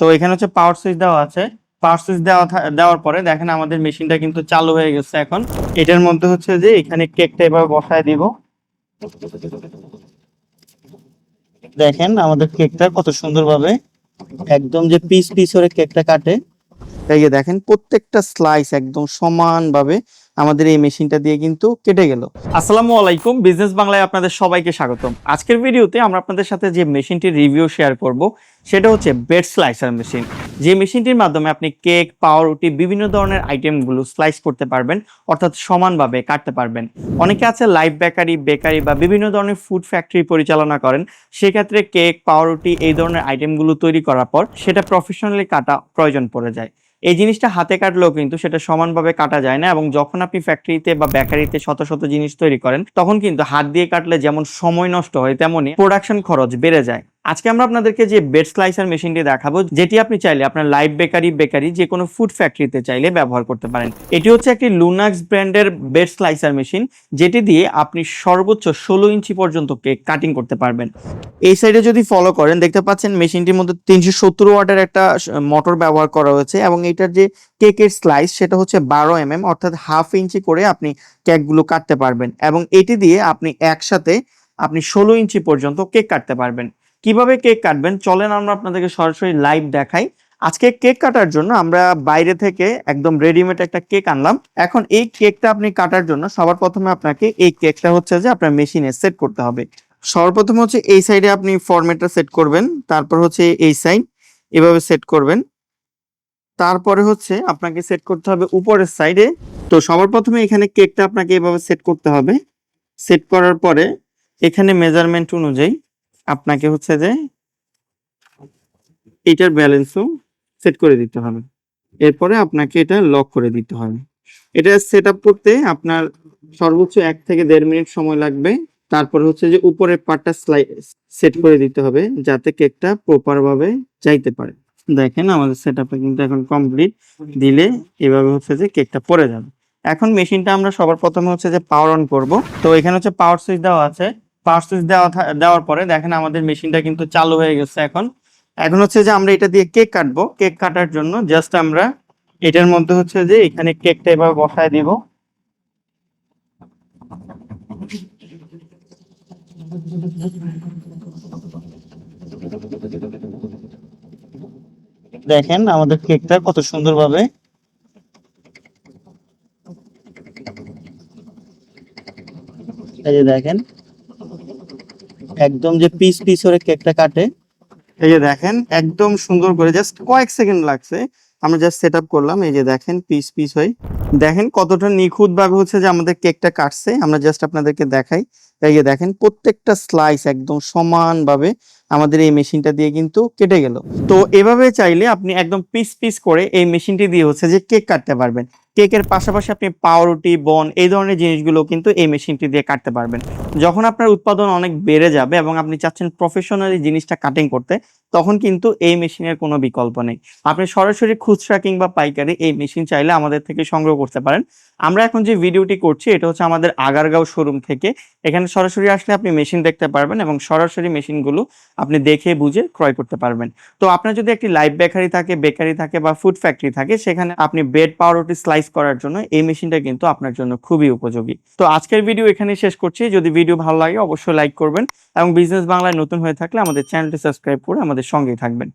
তো এখানে হচ্ছে পাওয়ার সুইচ দেওয়া আছে। পাওয়ার সুইচ দেওয়া দেওয়ার পরে দেখেন আমাদের মেশিনটা কিন্তু চালু হয়ে গেছে এখন। এটার মধ্যে হচ্ছে যে এখানে কেকটা এভাবে বসায় দিব। দেখেন আমাদের কেকটা কত সুন্দরভাবে একদম যে পিস পিস করে কেকটা কাটে। এই দেখেন প্রত্যেকটা স্লাইস একদম সমানভাবে আমাদের এই মেশিনটা দিয়ে কিন্তু কেটে গেল। আসসালামু আলাইকুম, বিজনেস বাংলায় আপনাদের সবাইকে স্বাগতম। আজকের ভিডিওতে আমরা আপনাদের সাথে যে মেশিনটির রিভিউ শেয়ার করব, সেটা হচ্ছে বেড স্লাইসার মেশিন যে মেশিনটির মাধ্যমে আপনি কেক পাউরুটি বিভিন্ন ধরনের আইটেমগুলো স্লাইস করতে পারবেন, অর্থাৎ সমানভাবে কাটতে পারবেন। অনেকে আছে লাইভ বেকারি বেকারি বা বিভিন্ন ধরনের ফুড ফ্যাক্টরি পরিচালনা করেন, সেক্ষেত্রে কেক পাউরুটি এই ধরনের আইটেমগুলো তৈরি করার পর সেটা প্রফেশনালি কাটা প্রয়োজন পড়ে যায়। এই জিনিসটা হাতে কাটলেও কিন্তু সেটা সমানভাবে কাটা যায় না এবং যখন আপনি ফ্যাক্টরিতে বা বেকারিতে শত শত জিনিস তৈরি করেন, তখন কিন্তু হাত দিয়ে কাটলে যেমন সময় নষ্ট হয় তেমনই প্রোডাকশন খরচ বেড়ে যায়। আজকে আমরা আপনাদেরকে যে বেড স্লাইসার মেশিনটি দেখাবো, যেটি আপনি চাইলে আপনার লাইভ বেকারি বেকারি যে কোনো ফুড ফ্যাক্টরিতে চাইলে ব্যবহার করতে পারেন। এটি হচ্ছে একটি লুনাক্স ব্র্যান্ডের বেড স্লাইসার মেশিন যেটি দিয়ে আপনি সর্বোচ্চ ষোলো ইঞ্চি পর্যন্ত কেক কাটিং করতে পারবেন। এই সাইডে যদি ফলো করেন, দেখতে পাচ্ছেন মেশিনটির মধ্যে তিনশো সত্তর ওয়াটের একটা মোটর ব্যবহার করা হয়েছে এবং এটার যে কেকের স্লাইস সেটা হচ্ছে বারো এম এম অর্থাৎ হাফ ইঞ্চি করে আপনি কেকগুলো কাটতে পারবেন এবং এটি দিয়ে আপনি একসাথে আপনি ষোলো ইঞ্চি পর্যন্ত কেক কাটতে পারবেন। কীভাবে কেক কাটবেন? চলেন আমরা আপনাদেরকে সরাসরি লাইভ দেখাই। আজকে কেক কাটার জন্য আমরা বাইরে থেকে একদম রেডিমেড একটা কেক আনলাম। এখন এই কেকটা আপনি কাটার জন্য সবার প্রথমে আপনাকে এই কেকটা হচ্ছে যে আপনার মেশিনে সেট করতে হবে। সর্বপ্রথম হচ্ছে এই সাইডে আপনি ফরম্যাটটা সেট করবেন, তারপর হচ্ছে এই সাইড এভাবে সেট করবেন। তারপরে হচ্ছে আপনাকে সেট করতে হবে উপরের সাইডে তো সবার প্রথমে এখানে কেকটা আপনাকে এভাবে সেট করতে হবে। সেট করার পরে এখানে মেজারমেন্ট অনুযায়ী আপনাকে হচ্ছে যে এটার ব্যালেন্সও সেট করে দিতে হবে। এরপরে আপনাকে এটা লক করে দিতে হবে। এটা সেট আপ করতে আপনার সর্বোচ্চ এক থেকে দেড় মিনিট সময় লাগবে। তারপর হচ্ছে যে উপরের পার্টটা সেট করে দিতে হবে যাতে কেকটা প্রপার ভাবে যাইতে পারে। দেখেন আমাদের সেট কিন্তু এখন কমপ্লিট দিলে এভাবে হচ্ছে যে কেকটা পরে যাবে। এখন মেশিনটা আমরা সবার প্রথমে হচ্ছে যে পাওয়ার অন করব। তো এখানে হচ্ছে পাওয়ার সুইচ দেওয়া আছে। সুইচ দেওয়া দেওয়ার পরে দেখেন আমাদের মেশিনটা কিন্তু চালু হয়ে গেছে এখন। এখন হচ্ছে যে আমরা এটা দিয়ে কেক কাটবো। কেক কাটার জন্য জাস্ট আমরা এটার মধ্যে হচ্ছে যে এখানে কেকটা এভাবে বসায় দিব। দেখেন আমাদের কেকটা কত সুন্দরভাবে এই যে দেখেন একদম যে পিস পিস করে কেকটা কাটে। এই যে দেখেন, একদম সুন্দর করে জাস্ট কয়েক সেকেন্ড লাগছে। আমরা জাস্ট সেট করলাম, এই যে দেখেন পিস পিস হয়ে। দেখেন কতটা নিখুঁত ভাবে হচ্ছে যে আমাদের কেকটা কাটছে। আমরা জাস্ট আপনাদেরকে দেখাই। এই যে দেখেন, প্রত্যেকটা স্লাইস একদম সমানভাবে আমাদের এই মেশিনটা দিয়ে কিন্তু কেটে গেল। তো এভাবে চাইলে আপনি একদম পিস পিস করে এই মেশিনটি দিয়ে হচ্ছে যে কেক কাটতে পারবেন। কেকের পাশাপাশি আপনি পাউরুটি, বন এই ধরনের জিনিসগুলো কিন্তু এই মেশিনটি দিয়ে কাটতে পারবেন। যখন আপনার উৎপাদন অনেক বেড়ে যাবে এবং আপনি চাচ্ছেন প্রফেশনালি জিনিসটা কাটিং করতে তখন কিন্তু এই মেশিনের কোনো বিকল্প নেই। আপনি সরাসরি খুচরা কিংবা পাইকারি এই মেশিন চাইলে আমাদের থেকে সংগ্রহ করতে পারেন। আমরা এখন যে ভিডিওটি করছি, এটা হচ্ছে আমাদের আগারগাঁও শোরুম থেকে। এখানে সরাসরি আসলে আপনি মেশিন দেখতে পারবেন এবং সরাসরি মেশিনগুলো আপনি দেখে বুঝে ক্রয় করতে পারবেন। তো আপনার যদি একটি লাইভ বেকারি থাকে বেকারি থাকে বা ফুড ফ্যাক্টরি থাকে, সেখানে আপনি ব্রেড পাউরুটি স্লাইস করার জন্য এই মেশিনটা কিন্তু আপনার জন্য খুবই উপযোগী। তো আজকের ভিডিও এখানে শেষ করছি। যদি ভিডিও ভালো লাগে, অবশ্যই লাইক করবেন এবং বিজনেস বাংলায় নতুন হয়ে থাকলে আমাদের চ্যানেলটি সাবস্ক্রাইব করে আমাদের সঙ্গেই থাকবেন।